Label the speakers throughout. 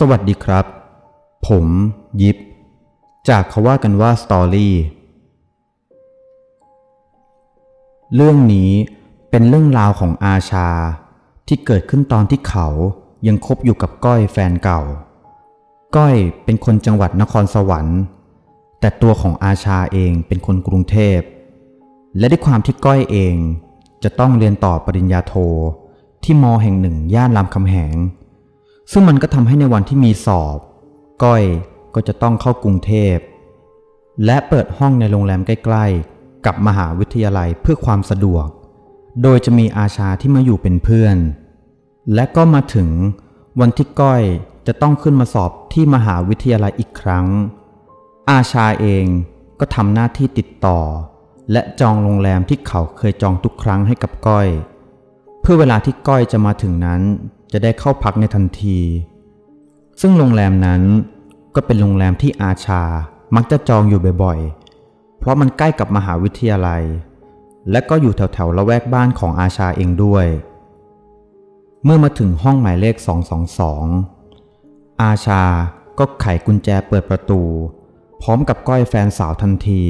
Speaker 1: สวัสดีครับ ผมยิปจากเขาว่ากันว่าสตอรี่เรื่องนี้เป็นเรื่องราวของอาชา ที่เกิดขึ้นตอนที่เขายังคบอยู่กับก้อยแฟนเก่า ก้อยเป็นคนจังหวัดนครสวรรค์ แต่ตัวของอาชาเองเป็นคนกรุงเทพ และด้วยความที่ก้อยเองจะต้องเรียนต่อปริญญาโทที่มอแห่งหนึ่งย่านรามคำแหง ซึ่งมันก็ทำให้ในวันที่มีสอบ ก้อยก็จะต้องเข้ากรุงเทพ และเปิดห้องในโรงแรมใกล้ๆ กับมหาวิทยาลัยเพื่อความสะดวก โดยจะมีอาชาที่มาอยู่เป็นเพื่อน และก็มาถึงวันที่ก้อยจะต้องขึ้นมาสอบที่มหาวิทยาลัยอีกครั้ง อาชาเองก็ทำหน้าที่ติดต่อ และจองโรงแรมที่เขาเคยจองทุกครั้งให้กับก้อย เพื่อเวลาที่ก้อยจะมาถึงนั้น จะได้เข้าพักในทันที ซึ่งโรงแรมนั้นก็เป็นโรงแรมที่อาชามักจะจองอยู่บ่อยๆ เพราะมันใกล้กับมหาวิทยาลัย และก็อยู่แถวๆละแวกบ้านของอาชาเองด้วย เมื่อมาถึงห้องหมายเลข 222 อาชาก็ไขกุญแจเปิดประตู พร้อมกับก้อยแฟนสาวทันที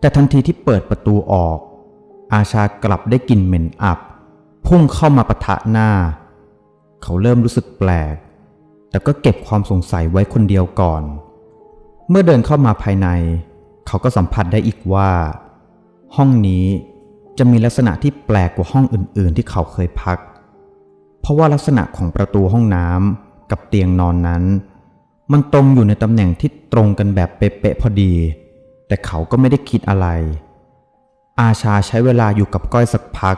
Speaker 1: แต่ทันทีที่เปิดประตูออก อาชากลับได้กลิ่นเหม็นอับ พุ่งเข้ามาปะทะหน้า เขาเริ่มรู้สึกแปลก แต่ก็เก็บความสงสัยไว้คนเดียวก่อน เมื่อเดินเข้ามาภายใน เขาก็สัมผัสได้อีกว่า ห้องนี้จะมีลักษณะที่แปลกกว่าห้องอื่น ๆ ที่เขาเคยพัก เพราะว่าลักษณะของประตูห้องน้ำกับเตียงนอนนั้น มันตรงอยู่ในตำแหน่งที่ตรงกันแบบเป๊ะๆพอดี แต่เขาก็ไม่ได้คิดอะไร อาชาใช้เวลาอยู่กับก้อยสักพัก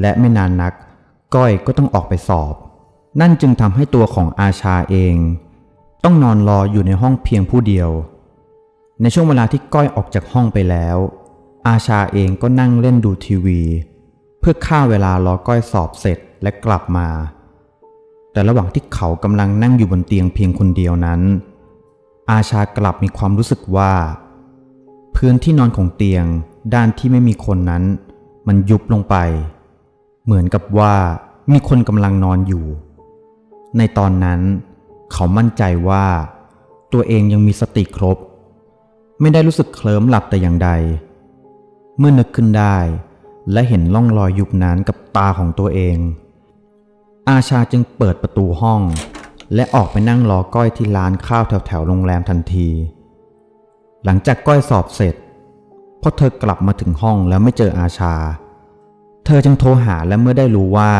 Speaker 1: และไม่นานนัก ก้อยก็ต้องออกไปสอบ นั่นจึงทำให้ตัวของอาชาเอง ต้องนอนรออยู่ในห้องเพียงผู้เดียว ในช่วงเวลาที่ก้อยออกจากห้องไปแล้ว อาชาเองก็นั่งเล่นดูทีวี เพื่อฆ่าเวลารอก้อยสอบเสร็จและกลับมา แต่ระหว่างที่เขากำลังนั่งอยู่บนเตียงเพียงคนเดียวนั้น อาชากลับมีความรู้สึกว่า พื้นที่นอนของเตียงด้านที่ไม่มีคนนั้น มันยุบลงไป เหมือนกับว่ามีคนกำลังนอนอยู่ ในตอนนั้น เขามั่นใจว่า ตัวเองยังมีสติครบ ไม่ได้รู้สึกเคลิ้มหลับแต่อย่างใด เมื่อนึกขึ้นได้ และเห็นร่องรอยยุบนั้นกับตาของตัวเอง อาชาจึงเปิดประตูห้อง และออกไปนั่งรอก้อยที่ร้านข้าวแถวๆโรงแรมทันที หลังจากก้อยสอบเสร็จพอเธอกลับมาถึงห้องแล้วไม่เจออาชา เธอจึงโทรหาและเมื่อได้รู้ว่า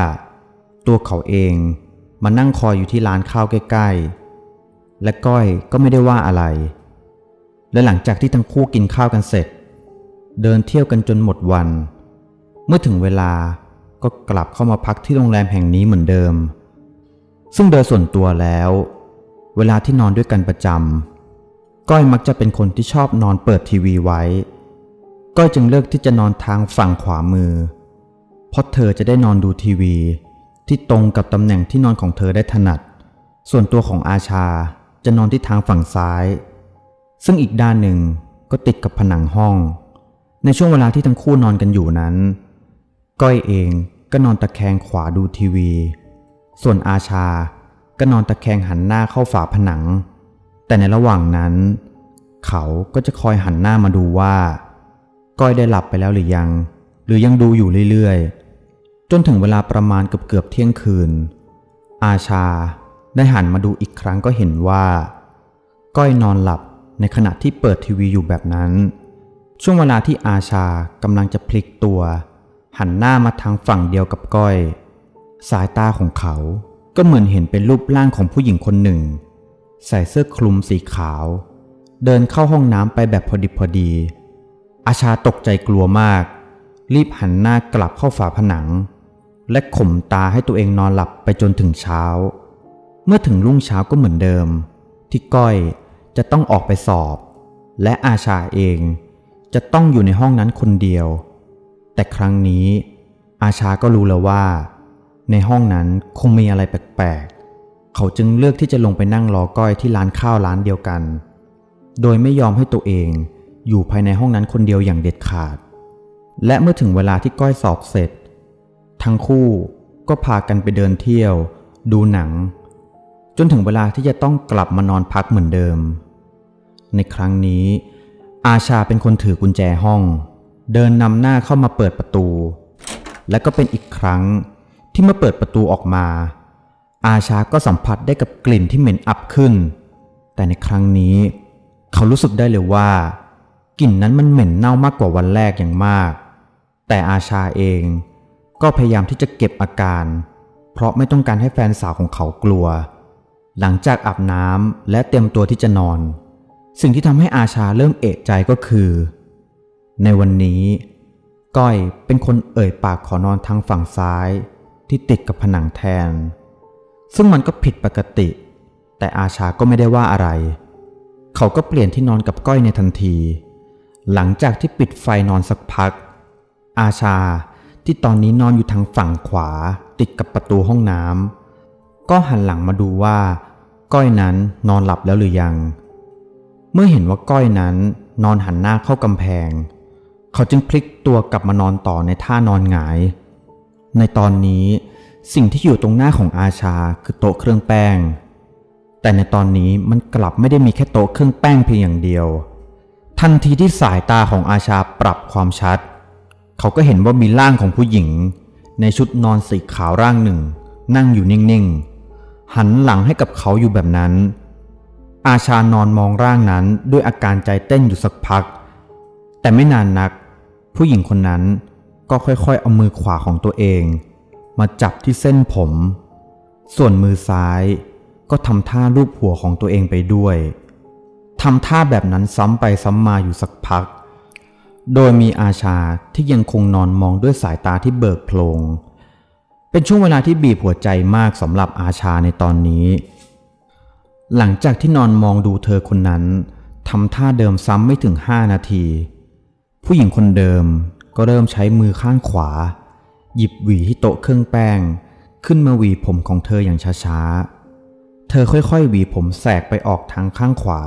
Speaker 1: ตัวเขาเอง มานั่งคอยอยู่ที่ร้านข้าวใกล้ๆ และก้อยก็ไม่ได้ว่าอะไร และหลังจากที่ทั้งคู่กินข้าวกันเสร็จ เดินเที่ยวกันจนหมดวัน เมื่อถึงเวลาก็กลับเข้ามาพักที่โรงแรมแห่งนี้เหมือนเดิม ซึ่งโดยส่วนตัวแล้ว เวลาที่นอนด้วยกันประจำก้อยมักจะเป็นคนที่ชอบนอนเปิดทีวีไว้ ก้อยจึงเลือกที่จะนอนทางฝั่งขวามือ เพราะเธอจะได้นอนดูทีวี ที่ตรงกับตำแหน่งที่นอนของเธอได้ถนัด ส่วนตัวของอาชาจะนอนที่ทางฝั่งซ้าย ซึ่งอีกด้านหนึ่งก็ติดกับผนังห้อง ในช่วงเวลาที่ทั้งคู่นอนกันอยู่นั้น ก้อยเองก็นอนตะแคงขวาดูทีวี ส่วนอาชาก็นอนตะแคงหันหน้าเข้าฝาผนัง แต่ในระหว่างนั้น เขาก็จะคอยหันหน้ามาดูว่า ก้อยได้หลับไปแล้วหรือยัง หรือยังดูอยู่เรื่อยๆ นถึงเวลาประมาณเกือบเกือบเที่ยงคืน อาชาได้หันมาดูอีกครั้งก็เห็นว่า ก้อยนอนหลับในขณะที่เปิดทีวีอยู่แบบนั้น ช่วงเวลาที่อาชากำลังจะพลิกตัว หันหน้ามาทางฝั่งเดียวกับก้อย สายตาของเขาก็เหมือนเห็นเป็นรูปร่างของผู้หญิงคนหนึ่ง ใส่เสื้อคลุมสีขาว เดินเข้าห้องน้ำไปแบบพอดิบพอดี อาชาตกใจกลัวมาก รีบหันหน้ากลับเข้าฝาผนัง และข่มตาให้ตัวเองนอนหลับไปจนถึงเช้า เมื่อถึงรุ่งเช้าก็เหมือนเดิม ที่ก้อยจะต้องออกไปสอบ และอาชาเองจะต้องอยู่ในห้องนั้นคนเดียว แต่ครั้งนี้อาชาก็รู้แล้วว่า ในห้องนั้นคงมีอะไรแปลกๆ เขาจึงเลือกที่จะลงไปนั่งรอก้อยที่ร้านข้าวร้านเดียวกัน โดยไม่ยอมให้ตัวเองอยู่ภายในห้องนั้นคนเดียวอย่างเด็ดขาด และเมื่อถึงเวลาที่ก้อยสอบเสร็จ ทั้งคู่ก็พากันไปเดินเที่ยว ดูหนัง จนถึงเวลาที่จะต้องกลับมานอนพักเหมือนเดิม ในครั้งนี้ อาชาเป็นคนถือกุญแจห้อง เดินนำหน้าเข้ามาเปิดประตู และก็เป็นอีกครั้งที่เมื่อเปิดประตูออกมา อาชาก็สัมผัสได้กับกลิ่นที่เหม็นอับขึ้น แต่ในครั้งนี้ เขารู้สึกได้เลยว่ากลิ่นนั้นมันเหม็นเน่ามากกว่าวันแรกอย่างมาก แต่อาชาเอง ก็พยายามที่จะเก็บอาการ เพราะไม่ต้องการให้แฟนสาวของเขากลัว หลังจากอาบน้ำและเตรียมตัวที่จะนอน สิ่งที่ทำให้อาชาเริ่มเอะใจก็คือ ในวันนี้ ก้อยเป็นคนเอ่ยปากขอนอนทางฝั่งซ้าย ที่ติดกับผนังแทน ซึ่งมันก็ผิดปกติ แต่อาชาก็ไม่ได้ว่าอะไร เขาก็เปลี่ยนที่นอนกับก้อยในทันที หลังจากที่ปิดไฟนอนสักพัก อาชา ที่ตอนนี้นอนอยู่ทางฝั่งขวาติดกับประตูห้องน้ำก็หันหลังมาดูว่า ก้อยนั้นนอนหลับแล้วหรือยัง เมื่อเห็นว่าก้อยนั้นนอนหันหน้าเข้ากำแพง เขาจึงพลิกตัวกลับมานอนต่อในท่านอนหงาย ในตอนนี้สิ่งที่อยู่ตรงหน้าของอาชาคือโต๊ะเครื่องแป้ง แต่ในตอนนี้มันกลับไม่ได้มีแค่โต๊ะเครื่องแป้งเพียงอย่างเดียว ทันทีที่สายตาของอาชาปรับความชัด เขาก็เห็นว่ามีร่างของผู้หญิง ในชุดนอนสีขาวร่างหนึ่ง นั่งอยู่นิ่งๆ หันหลังให้กับเขาอยู่แบบนั้น อาชานอนมองร่างนั้นด้วยอาการใจเต้นอยู่สักพัก แต่ไม่นานนัก ผู้หญิงคนนั้นก็ค่อยๆ เอามือขวาของตัวเอง มาจับที่เส้นผม ส่วนมือซ้ายก็ทำท่ารูปหัวของตัวเองไปด้วยทำท่าแบบนั้นซ้ำไปซ้ำมาอยู่สักพัก โดยมีอาชาที่ยังคงนอนมองด้วยสายตาที่เบิกโพลง เป็นช่วงเวลาที่บีบหัวใจมากสำหรับอาชาในตอนนี้ หลังจากที่นอนมองดูเธอคนนั้นทำท่าเดิมซ้ำไม่ถึงห้านาที ผู้หญิงคนเดิมก็เริ่มใช้มือข้างขวา หยิบหวีที่โต๊ะเครื่องแป้ง ขึ้นมาหวีผมของเธออย่างช้าๆ เธอค่อยๆหวีผมแสกไปออกทางข้างขวา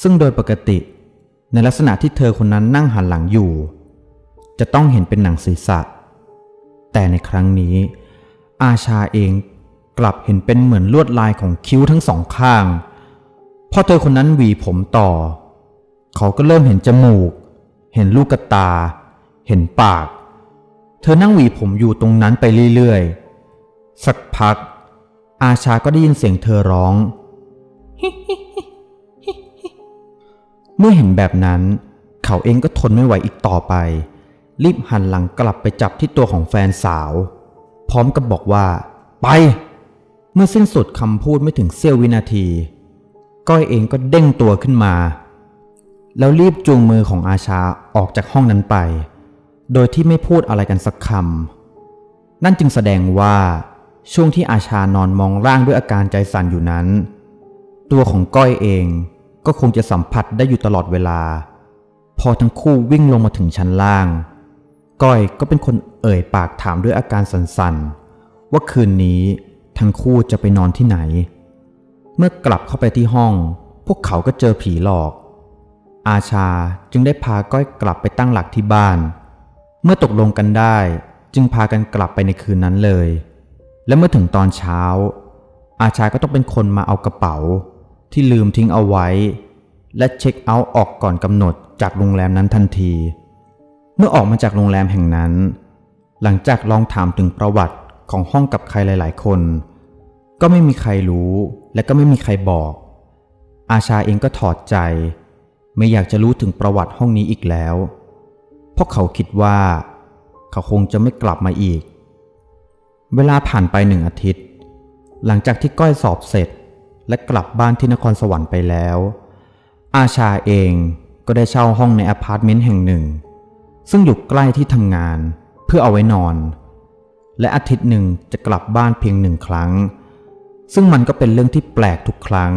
Speaker 1: ซึ่งโดยปกติ ในลักษณะที่เธอคนนั้นนั่งหันหลังอยู่ จะต้องเห็นเป็นหนังศีรษะ แต่ในครั้งนี้ อาชาเองกลับเห็นเป็นเหมือนลวดลายของคิ้วทั้งสองข้างพอเธอคนนั้นหวีผมต่อ เขาก็เริ่มเห็นจมูก เห็นลูกตา เห็นปาก เธอนั่งหวีผมอยู่ตรงนั้นไปเรื่อยๆ สักพัก อาชาก็ได้ยินเสียงเธอร้อง เมื่อเห็นแบบนั้น เขาเองก็ทนไม่ไหวอีกต่อไป รีบหันหลังกลับไปจับที่ตัวของแฟนสาว พร้อมกับบอกว่า ไป เมื่อสิ้นสุดคำพูดไม่ถึงเสี้ยววินาที ก้อยเองก็เด้งตัวขึ้นมา แล้วรีบจูงมือของอาชาออกจากห้องนั้นไป โดยที่ไม่พูดอะไรกันสักคำนั่นจึงแสดงว่าช่วงที่อาชานอนมองร่างด้วยอาการใจสั่นอยู่นั้น ตัวของก้อยเอง ก็คงจะสัมผัสได้อยู่ตลอดเวลา พอทั้งคู่วิ่งลงมาถึงชั้นล่าง ก้อยก็เป็นคนเอ่ยปากถามด้วยอาการสั่นๆ ว่าคืนนี้ทั้งคู่จะไปนอนที่ไหน เมื่อกลับเข้าไปที่ห้อง พวกเขาก็เจอผีหลอก อาชาจึงได้พาก้อยกลับไปตั้งหลักที่บ้าน เมื่อตกลงกันได้ จึงพากันกลับไปในคืนนั้นเลย และเมื่อถึงตอนเช้า อาชาก็ต้องเป็นคนมาเอากระเป๋า ที่ลืมทิ้งเอาไว้ และเช็คเอาท์ออกก่อนกำหนดจากโรงแรมนั้นทันที เมื่อออกมาจากโรงแรมแห่งนั้น หลังจากลองถามถึงประวัติของห้องกับใครหลาย ๆ คน ก็ไม่มีใครรู้และก็ไม่มีใครบอก อาชาเองก็ถอดใจ ไม่อยากจะรู้ถึงประวัติห้องนี้อีกแล้วเพราะเขาคิดว่า เขาคงจะไม่กลับมาอีก เวลาผ่านไปหนึ่งอาทิตย์ หลังจากที่ก้อยสอบเสร็จ และกลับบ้านที่นครสวรรค์ไปแล้ว อาชาเองก็ได้เช่าห้องในอพาร์ตเมนต์แห่งหนึ่ง ซึ่งอยู่ใกล้ที่ทำงานเพื่อเอาไว้นอน และอาทิตย์หนึ่งจะกลับบ้านเพียงหนึ่งครั้ง ซึ่งมันก็เป็นเรื่องที่แปลกทุกครั้ง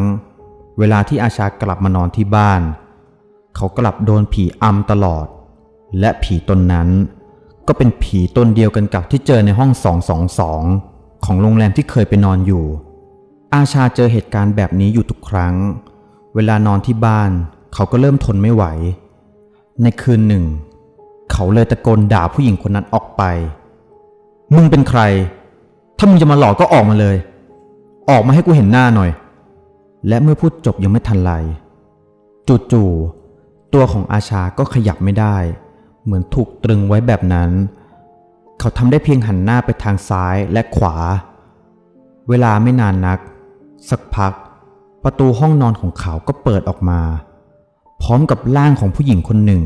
Speaker 1: เวลาที่อาชากลับมานอนที่บ้าน เขากลับโดนผีอำตลอด และผีตนนั้น ก็เป็นผีตนเดียวกันกับที่เจอในห้อง 222 ของโรงแรมที่เคยไปนอนอยู่ อาชาเจอเหตุการณ์แบบนี้อยู่ทุกครั้ง เวลานอนที่บ้าน เขาก็เริ่มทนไม่ไหว ในคืนหนึ่ง เขาเลยตะโกนด่าผู้หญิงคนนั้นออกไป มึงเป็นใคร ถ้ามึงจะมาหลอกก็ออกมาเลย ออกมาให้กูเห็นหน้าหน่อย และเมื่อพูดจบยังไม่ทันไร จู่ๆ ตัวของอาชาก็ขยับไม่ได้ เหมือนถูกตรึงไว้แบบนั้น เขาทำได้เพียงหันหน้าไปทางซ้ายและขวา เวลาไม่นานนัก สักพัก ประตูห้องนอนของเขาก็เปิดออกมา พร้อมกับร่างของผู้หญิงคนหนึ่ง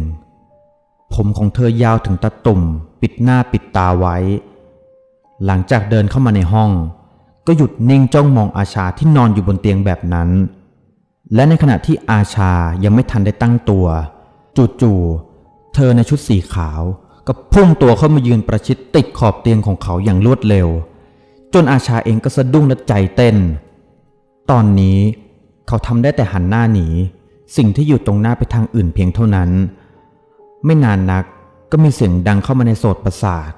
Speaker 1: ผมของเธอยาวถึงตะตุ่ม ปิดหน้าปิดตาไว้ หลังจากเดินเข้ามาในห้อง ก็หยุดนิ่งจ้องมองอาชาที่นอนอยู่บนเตียงแบบนั้น และในขณะที่อาชายังไม่ทันได้ตั้งตัว จู่ๆเธอในชุดสีขาวก็พุ่งตัวเข้ามายืนประชิดติดขอบเตียงของเขาอย่างรวดเร็ว จนอาชาเองก็สะดุ้งและใจเต้น ตอนนี้เขาทำได้แต่หันหน้าหนี สิ่งที่อยู่ตรงหน้าไปทางอื่นเพียงเท่านั้น ไม่นานนักก็มีเสียงดังเข้ามาในโสดประสาท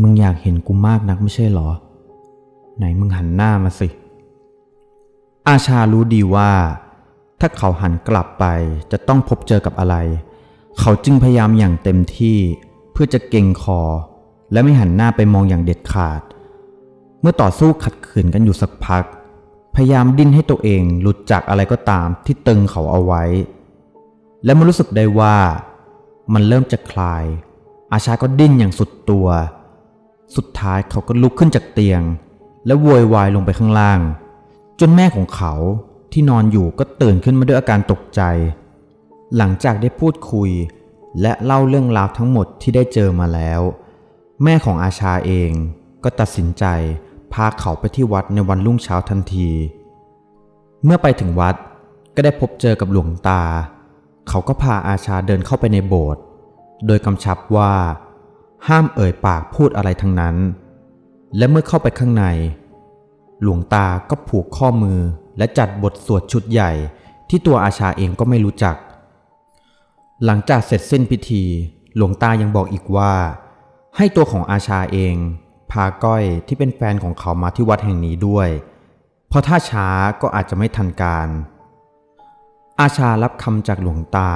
Speaker 1: มึงอยากเห็นกูมากนักไม่ใช่เหรอ ไหนมึงหันหน้ามาสิ อาชารู้ดีว่า ถ้าเขาหันกลับไปจะต้องพบเจอกับอะไร เขาจึงพยายามอย่างเต็มที่เพื่อจะเก่งคอ และไม่หันหน้าไปมองอย่างเด็ดขาด เมื่อต่อสู้ขัดขืนกันอยู่สักพัก พยายามดิ้นให้ตัวเองหลุดจากอะไรก็ตามที่ตึงเขาเอาไว้ และมันรู้สึกได้ว่า มันเริ่มจะคลาย อาชาก็ดิ้นอย่างสุดตัว สุดท้ายเขาก็ลุกขึ้นจากเตียง และโวยวายลงไปข้างล่าง จนแม่ของเขาที่นอนอยู่ก็ตื่นขึ้นมาด้วยอาการตกใจ หลังจากได้พูดคุย และเล่าเรื่องราวทั้งหมดที่ได้เจอมาแล้ว แม่ของอาชาเองก็ตัดสินใจ พาเขาไปที่วัดในวันรุ่งเช้าทันที เมื่อไปถึงวัดก็ได้พบเจอกับหลวงตา เขาก็พาอาชาเดินเข้าไปในโบสถ์ โดยกำชับว่า ห้ามเอ่ยปากพูดอะไรทั้งนั้น และเมื่อเข้าไปข้างใน หลวงตาก็ผูกข้อมือและจัดบทสวดชุดใหญ่ที่ตัวอาชาเองก็ไม่รู้จัก หลังจากเสร็จสิ้นพิธี หลวงตายังบอกอีกว่า ให้ตัวของอาชาเอง พาก้อยที่เป็นแฟนของเขามาที่วัดแห่งนี้ด้วย เพราะถ้าช้าก็อาจจะไม่ทันการ อาชารับคำจากหลวงตา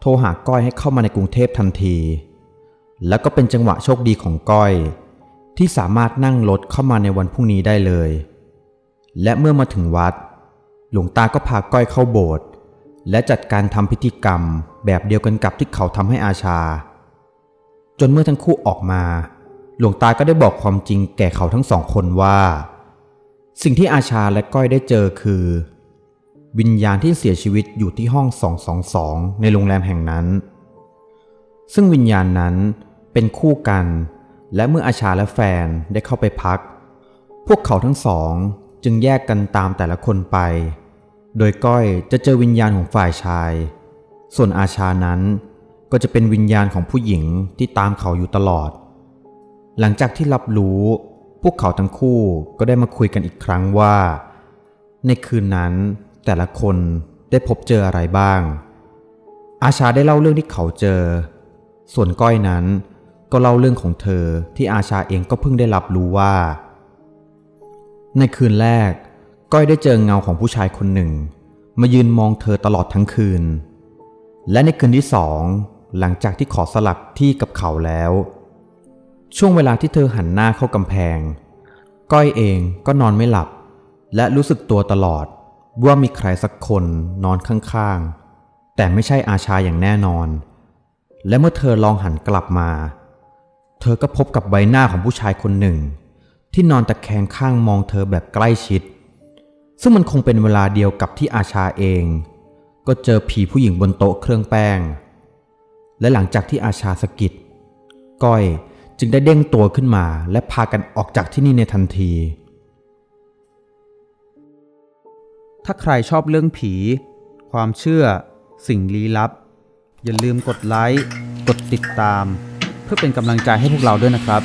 Speaker 1: โทรหาก้อยให้เข้ามาในกรุงเทพทันที แล้วก็เป็นจังหวะโชคดีของก้อย ที่สามารถนั่งรถเข้ามาในวันพรุ่งนี้ได้เลย และเมื่อมาถึงวัด หลวงตาก็พาก้อยเข้าโบสถ์และจัดการทำพิธีกรรมแบบเดียวกันกับที่เขาทำให้อาชา จนเมื่อทั้งคู่ออกมา หลวงตาก็ได้บอกความจริงแก่เขาทั้งสองคนว่า สิ่งที่อาชาและก้อยได้เจอคือ วิญญาณที่เสียชีวิตอยู่ที่ห้อง 222 ในโรงแรมแห่งนั้น ซึ่งวิญญาณนั้นเป็นคู่กัน และเมื่ออาชาและแฟนได้เข้าไปพัก พวกเขาทั้งสองจึงแยกกันตามแต่ละคนไป โดยก้อยจะเจอวิญญาณของฝ่ายชาย ส่วนอาชานั้นก็จะเป็นวิญญาณของผู้หญิงที่ตามเขาอยู่ตลอด หลังจากที่รับรู้ พวกเขาทั้งคู่ก็ได้มาคุยกันอีกครั้งว่า ในคืนนั้นแต่ละคนได้พบเจออะไรบ้าง อาชาได้เล่าเรื่องที่เขาเจอ ส่วนก้อยนั้นก็เล่าเรื่องของเธอที่อาชาเองก็เพิ่งได้รับรู้ว่า ในคืนแรก ก้อยได้เจอเงาของผู้ชายคนหนึ่ง มายืนมองเธอตลอดทั้งคืน และในคืนที่สองหลังจากที่ขอสลับที่กับเขาแล้ว ช่วงเวลาที่เธอหันหน้าเข้ากำแพง ก้อยเองก็นอนไม่หลับ และรู้สึกตัวตลอดว่ามีใครสักคนนอนข้างๆ แต่ไม่ใช่อาชาอย่างแน่นอน และเมื่อเธอลองหันกลับมา เธอก็พบกับใบหน้าของผู้ชายคนหนึ่ง ที่นอนตะแคงข้างมองเธอแบบใกล้ชิด ซึ่งมันคงเป็นเวลาเดียวกับที่อาชาเอง ก็เจอผีผู้หญิงบนโต๊ะเครื่องแป้ง และหลังจากที่อาชาสะกิดก้อย จึงได้เด้งตัวขึ้นมาและพากันออกจากที่นี่ในทันที
Speaker 2: ถ้าใครชอบเรื่องผี ความเชื่อ สิ่งลี้ลับ อย่าลืมกดไลค์ กดติดตาม เพื่อเป็นกำลังใจให้พวกเราด้วยนะครับ